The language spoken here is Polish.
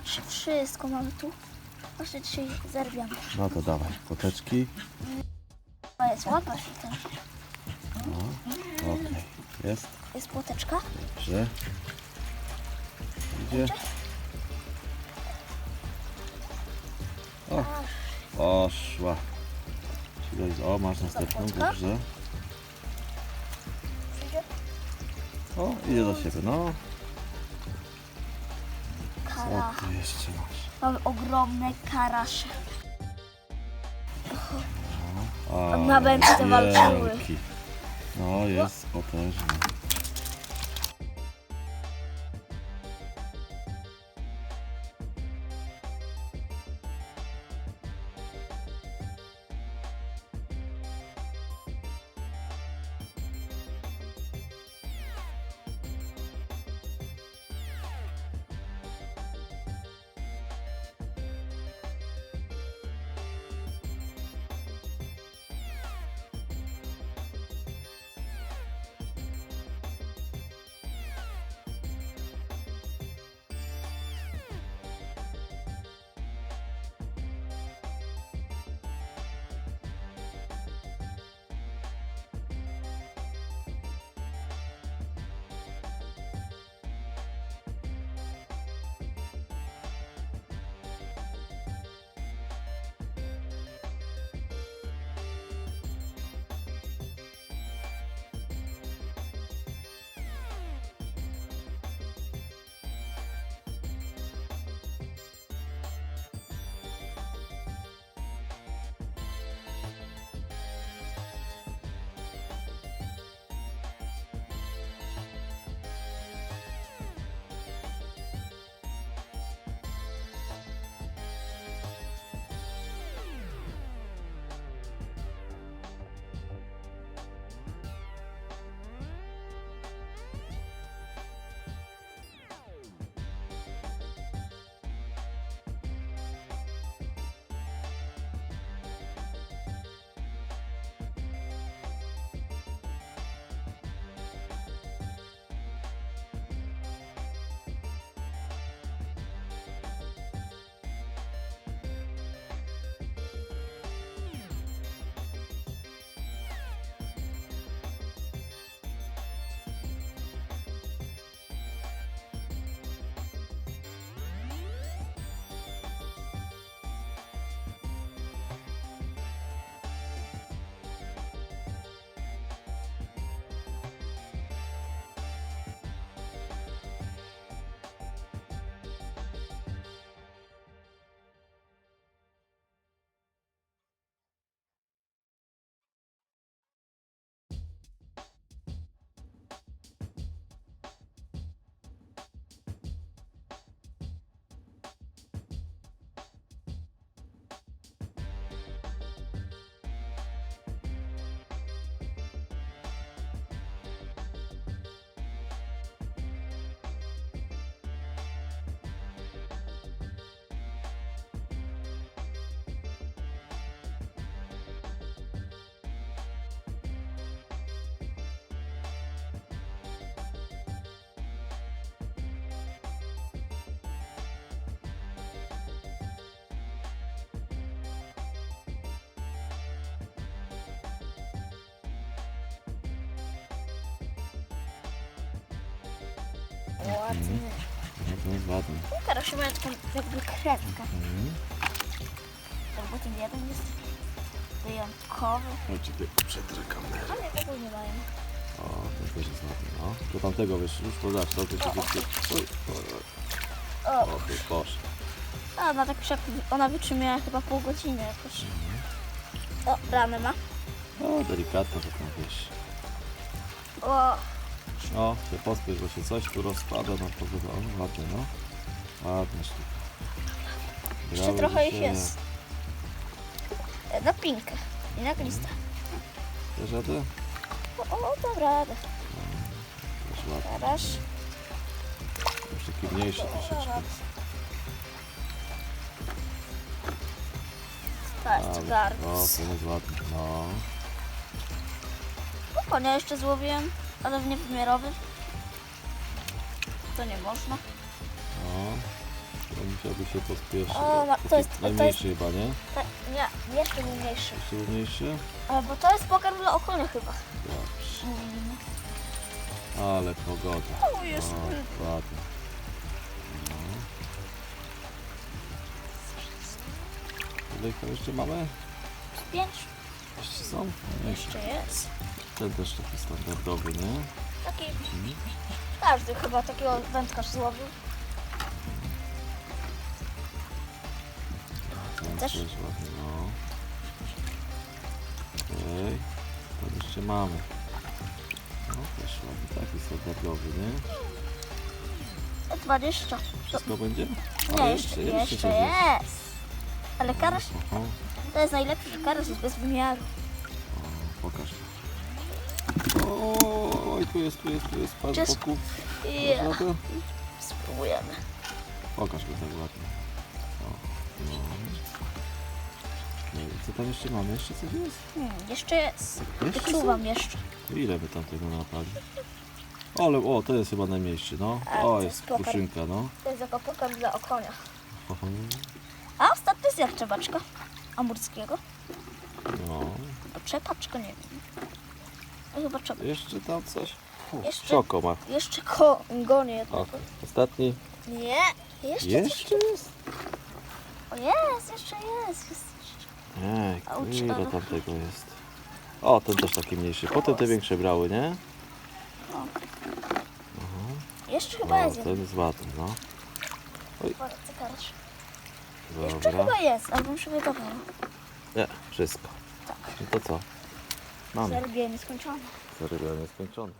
oczy, wszystko mamy tu. Właśnie dzisiaj zerwiamy. No to dawaj, koteczki. To jest łapać i ten. Okej, jest. Jest płoteczka. Dobrze. Idzie. O, poszła. Czyli- O, masz następną, dobrze. O, idzie do siebie, no. Co tu jeszcze masz? Mamy ogromne karasze. A, Na wędce walczyły. wielki. No, jest potężny. Ładny. No to jest ładny. Karasze mają taką jakby kredkę. Mhm. Albo ten jeden jest wyjątkowy. Chodźcie ty przetrę kamerę. Ale tego nie mają. O, ten też jest ładny, no. Do tamtego wiesz, już to zobacz, to ty wyszło. Oj, oj, oj. O, ty poszedł. a ona tak przep... ona wytrzymała chyba pół godziny jakoś. O, ramę ma. O, delikatna to tam wiesz. O, O, się pospiesz, bo się coś tu rozpada na pogodę. O, ładnie, no. Ładna sztuka. jeszcze Brawo, trochę ich dzisiaj. jest. E, Na pinkę. I na glistę. Dasz radę? O, o, dobra, radę. Też ładnie. Karasz. Już taki mniejszy troszeczkę. Jest Ale- O, garbus. ten jest ładny, no. Konia jeszcze złowiłem, ale w niewymiarowym. To nie można. No. Ten musiałby się pospieszyć. O, ma- to jest- to najmniejszy chyba, nie? Tak, nie, jeszcze mniejszy. Jeszcze mniejszy? Ale bo to jest pokarm dla okonia chyba. Dobrze. Mm. Ale pogoda. O, jest. O, ładnie. No. Ile ich tam jeszcze mamy? Pięć. Jeszcze są? Jeszcze jest. Ten też taki standardowy, nie? Taki, Mhm. każdy chyba takiego wędkarz złowił. Ten Też? też ładny, no. Okej. To jeszcze mamy. No też ładny, taki standardowy, nie? 20. Wszystko będzie? A, Nie, jeszcze, jeszcze, coś jest. Ale karaś, Oho. to jest najlepszy, że karaś jest bez wymiaru. O, pokaż. O, oj, tu jest, tu jest, tu jest pan Just- boku. Ja. Spróbujemy. Pokaż go tak ładnie. O, no. No i Co tam jeszcze mamy? Jeszcze coś jest? Hmm, jeszcze jest. Jeszcze Wyczuwam jeszcze. Ile by tam tego napali? Ale, o, to jest chyba najmniejszy, no. A, O, to jest jest pokar. kuszynka, no. To jest jako pokarm dla okonia. Oho. Jest jak czebaczka amurskiego. No. A czepaczka nie wiem. A chyba czep. Jeszcze tam coś? U, Jeszcze? Czoko ma. Jeszcze ko jednego. O, ostatni. Nie, jeszcze, Jeszcze jest? O jest, jeszcze jest. jest jeszcze. Ej, A u ile tam tego jest? O, ten też taki mniejszy. Potem te większe brały, nie? Jeszcze chyba O, jest jeden. ten jest ładny, no. Cykarz. Jeszcze Dobra. chyba jest, albo już wydawało. Nie, wszystko. Tak. No to co? Mamy. Zarobienie skończone. Zarybianie skończone.